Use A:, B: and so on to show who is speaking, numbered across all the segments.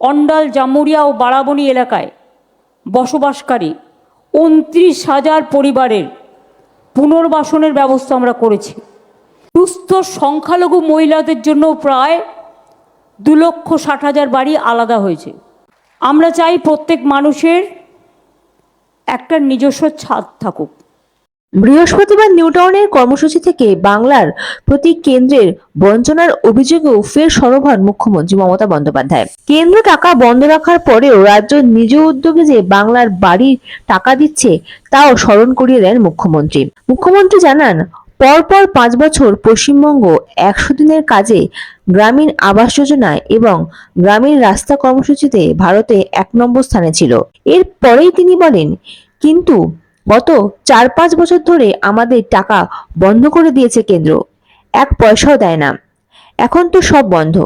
A: অন্ডাল, জামুরিয়া ও বারাবণী এলাকায় বসবাসকারী উনত্রিশ হাজার পরিবারের পুনর্বাসনের ব্যবস্থা আমরা করেছি। দুস্থ সংখ্যালঘু মহিলাদের জন্য প্রায় দু লক্ষ ষাট হাজার বাড়ি আলাদা হয়েছে। আমরা চাই প্রত্যেক মানুষের একটা নিজস্ব ছাদ থাকুক।
B: বৃহস্পতিবার নিউটাউনের কর্মসূচি থেকে বাংলার প্রতি কেন্দ্রের বঞ্চনার অভিযোগেও ফের সরব হন মুখ্যমন্ত্রী মমতা বন্দ্যোপাধ্যায়। কেন্দ্র টাকা বন্ধ রাখার পরেও রাজ্য নিজ উদ্যোগে যে বাংলার বাড়ি টাকা দিচ্ছে, তাও স্মরণ করিয়ে দেন মুখ্যমন্ত্রী। মুখ্যমন্ত্রী জানান, পরপর পাঁচ বছর পশ্চিমবঙ্গ একশো দিনের কাজে গ্রামীণ আবাস যোজনায় এবং গ্রামীণ রাস্তা কর্মসূচিতে ভারতে এক নম্বর স্থানে ছিল। এর পরেই তিনি বলেন, কিন্তু গত চার পাঁচ বছর ধরে আমাদের টাকা বন্ধ করে দিয়েছে কেন্দ্র। এক পয়সাও দেয় না। এখন তো সব বন্ধ।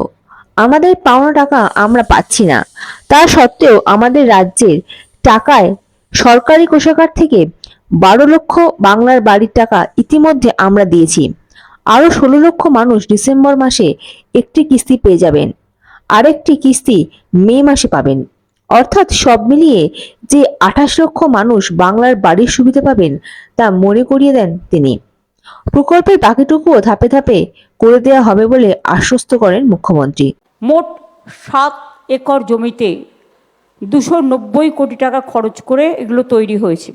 B: আমাদের পাওনা টাকা আমরা পাচ্ছি না। তা সত্ত্বেও আমাদের রাজ্যের টাকায় সরকারি কোষাগার থেকে বারো লক্ষ বাংলার বাড়ির টাকা ইতিমধ্যে আমরা দিয়েছি। আরও ষোলো লক্ষ মানুষ ডিসেম্বর মাসে একটি কিস্তি পেয়ে যাবেন। আরেকটি কিস্তি মে মাসে পাবেন। অর্থাৎ সব মিলিয়ে যে আঠাশ লক্ষ মানুষ বাংলার বাড়ির সুবিধা পাবেন তা মনে করিয়ে দেন তিনি। প্রকল্পের বাকিটুকুও ধাপে ধাপে করে দেওয়া হবে বলে আশ্বস্ত করেন মুখ্যমন্ত্রী।
A: মোট সাত একর জমিতে দুশো নব্বই কোটি টাকা খরচ করে এগুলো তৈরি হয়েছে।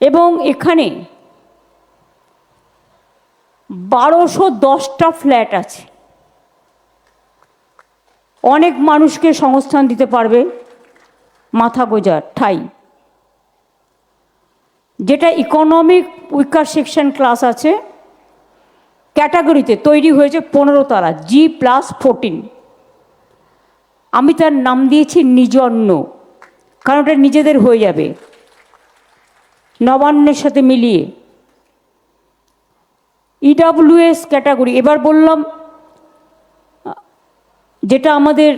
A: এবং এখানে বারোশো দশটা ফ্ল্যাট আছে। অনেক মানুষকে সংস্থান দিতে পারবে মাথা গোজার, ঠাই। যেটা ইকোনমিক উইকার সেকশন ক্লাস আছে ক্যাটাগরিতে তৈরি হয়েছে পনেরো তারা জি প্লাস ফোরটিন আমি তার নাম দিয়েছি নিজন্য কারণ ওটা নিজেদের হয়ে যাবে। নবান্নের সাথে মিলিয়ে। ইডাব্লিউএস ক্যাটাগরি এবার বললাম যেটা আমাদের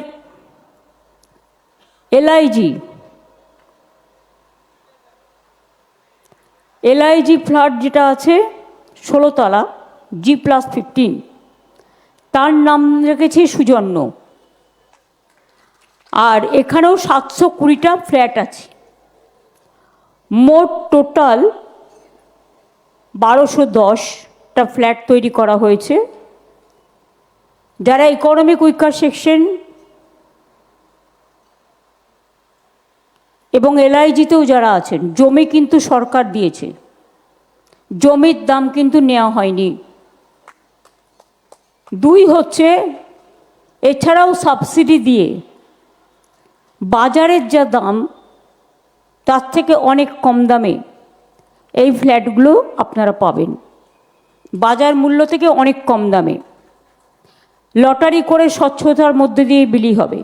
A: এলআইজি এলআইজি ফ্ল্যাট যেটা আছে ষোলোতলা জি প্লাস ফিফটিন তার নাম রেখেছে সুজন্য। আর এখানেও সাতশো কুড়িটা ফ্ল্যাট আছে। মোট টোটাল বারোশো দশটা ফ্ল্যাট তৈরি করা হয়েছে। যারা ইকোনমিক উইকার সেকশন এবং এলআইজিতেও যারা আছেন, জমি কিন্তু সরকার দিয়েছে। জমির দাম কিন্তু নেওয়া হয়নি। দুই হচ্ছে, এছাড়াও সাবসিডি দিয়ে বাজারের যা দাম, তার থেকে অনেক কম দামে এই ফ্ল্যাটগুলো আপনারা পাবেন। বাজার মূল্য থেকে অনেক কম দামে। লটারি করে স্বচ্ছতার মধ্যে দিয়ে বিলি হবে।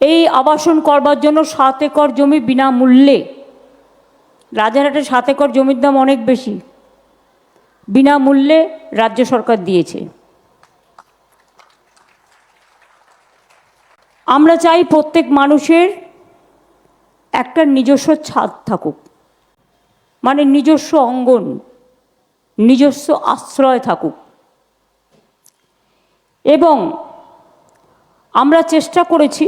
A: এই আবাসন করবার জন্য সাত একর জমি বিনামূল্যে, রাজারহাটে সাত একর জমির দাম অনেক বেশি, বিনামূল্যে রাজ্য সরকার দিয়েছে। আমরা চাই প্রত্যেক মানুষের একটা নিজস্ব ছাদ থাকুক মানে নিজস্ব অঙ্গন, নিজস্ব আশ্রয় থাকুক। এবং আমরা চেষ্টা করেছি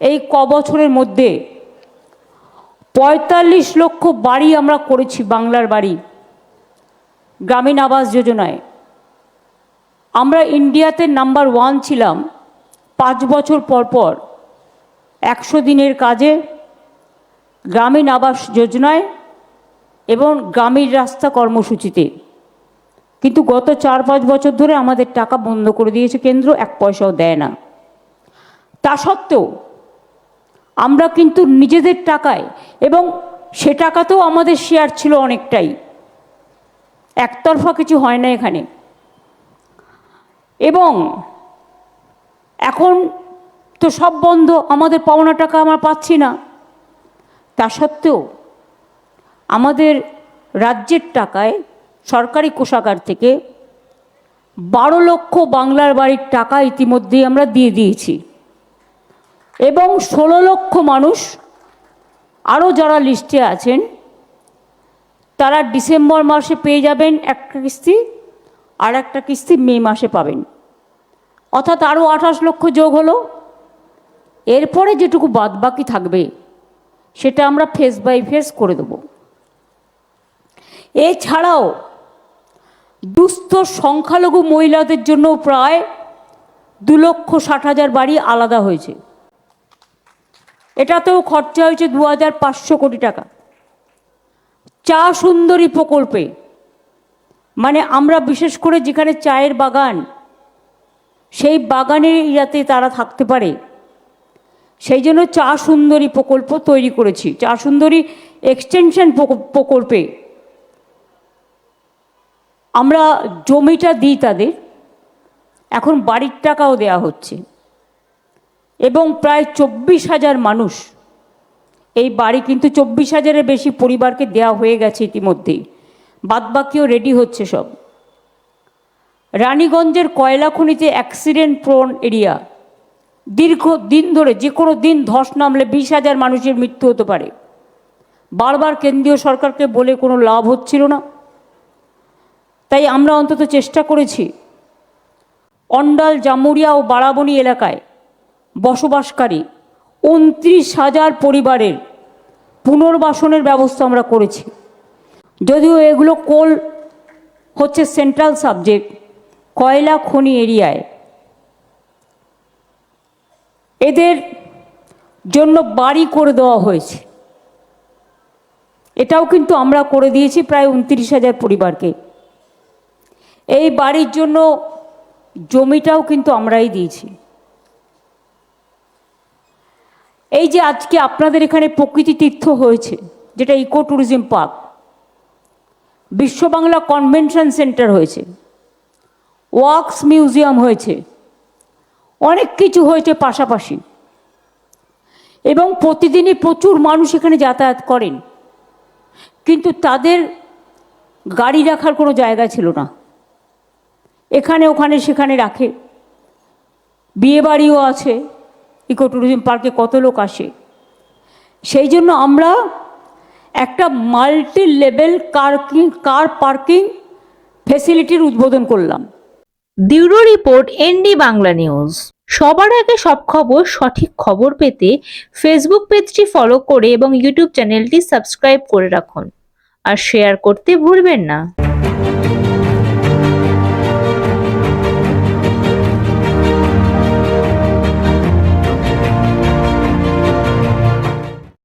A: এই ক বছরের মধ্যে পঁয়তাল্লিশ লক্ষ বাড়ি আমরা করেছি বাংলার বাড়ি গ্রামীণ আবাস যোজনায়। আমরা ইন্ডিয়াতে নাম্বার ওয়ান ছিলাম পাঁচ বছর পর পর একশো দিনের কাজে গ্রামীণ আবাস যোজনায় এবং গ্রামীণ রাস্তা কর্মসূচিতে। কিন্তু গত চার পাঁচ বছর ধরে আমাদের টাকা বন্ধ করে দিয়েছে কেন্দ্র, এক পয়সাও দেয় না। তা সত্ত্বেও আমরা কিন্তু নিজেদের টাকায় এবং সে টাকাতেও আমাদের শেয়ার ছিল অনেকটাই। একতরফা কিছু হয় না এখানে। এবং এখন তো সব বন্ধ, আমাদের পাওনা টাকা আমরা পাচ্ছি না। তা সত্ত্বেও আমাদের রাজ্যের টাকায় সরকারি কোষাগার থেকে বারো লক্ষ বাংলার বাড়ির টাকা ইতিমধ্যেই আমরা দিয়ে দিয়েছি। এবং ষোলো লক্ষ মানুষ আরও যারা লিস্টে আছেন, তারা ডিসেম্বর মাসে পেয়ে যাবেন একটা কিস্তি আর একটা কিস্তি মে মাসে পাবেন। অর্থাৎ আরও আঠাশ লক্ষ যোগ হলো। এরপরে যেটুকু বাদ বাকি থাকবে, সেটা আমরা ফেস বাই ফেস করে দেব। এছাড়াও দুস্থ সংখ্যালঘু মহিলাদের জন্য প্রায় দু লক্ষ ষাট হাজার বাড়ি আলাদা হয়েছে। এটাতেও খরচা হয়েছে দু হাজার পাঁচশো কোটি টাকা। চা সুন্দরী প্রকল্পে মানে আমরা বিশেষ করে যেখানে চায়ের বাগান, সেই বাগানের যাতে তারা থাকতে পারে। সেই জন্য চা সুন্দরী প্রকল্প তৈরি করেছি। চা সুন্দরী এক্সটেনশন প্রকল্পে আমরা জমিটা দিই তাদের, এখন বাড়ির টাকাও দেয়া হচ্ছে। এবং প্রায় চব্বিশ হাজার মানুষ এই বাড়ি কিন্তু চব্বিশ হাজারের বেশি পরিবারকে দেয়া হয়ে গেছে ইতিমধ্যেই বাদবাকিও রেডি হচ্ছে সব। রানীগঞ্জের কয়লা খনিতে অ্যাক্সিডেন্ট প্রোন এরিয়া দীর্ঘ দিন ধরে, যে কোনো দিন ধস নামলে বিশ হাজার মানুষের মৃত্যু হতে পারে। বারবার কেন্দ্রীয় সরকারকে বলে কোনো লাভ হচ্ছিল না। তাই আমরা অন্তত চেষ্টা করেছি অন্ডাল, জামুরিয়া ও বারাবণী এলাকায় বসবাসকারী উনত্রিশ হাজার পরিবারের পুনর্বাসনের ব্যবস্থা আমরা করেছি। যদিও এগুলো কোল হচ্ছে সেন্ট্রাল সাবজেক্ট, কয়লা খনি এরিয়ায়। এদের জন্য বাড়ি করে দেওয়া হয়েছে। এটাও কিন্তু আমরা করে দিয়েছি প্রায় উনত্রিশ হাজার পরিবারকে। এই বাড়ির জন্য জমিটাও কিন্তু আমরাই দিয়েছি। এই যে আজকে আপনাদের এখানে প্রকৃতি তীর্থ হয়েছে, যেটা eco tourism park, Biswa Bangla convention centre হয়েছে, ওয়াক্স মিউজিয়াম হয়েছে, অনেক কিছু হয়েছে পাশাপাশি। এবং প্রতিদিনই প্রচুর মানুষ এখানে যাতায়াত করেন, কিন্তু তাদের গাড়ি রাখার কোনো জায়গা ছিল না। এখানে, ওখানে, সেখানে রাখে। বিয়ে বাড়িও আছে ইকো ট্যুরিজম পার্কে কত লোক আসে। সেই জন্য আমরা একটা multi level parking, car parking ফেসিলিটির উদ্বোধন করলাম।
B: Bureau report, ND Bangla news. সবার আগে সব খবর, সঠিক খবর পেতে ফেসবুক পেজটি ফলো করে এবং ইউটিউব চ্যানেলটি সাবস্ক্রাইব করে রাখুন। আর শেয়ার করতে ভুলবেন না।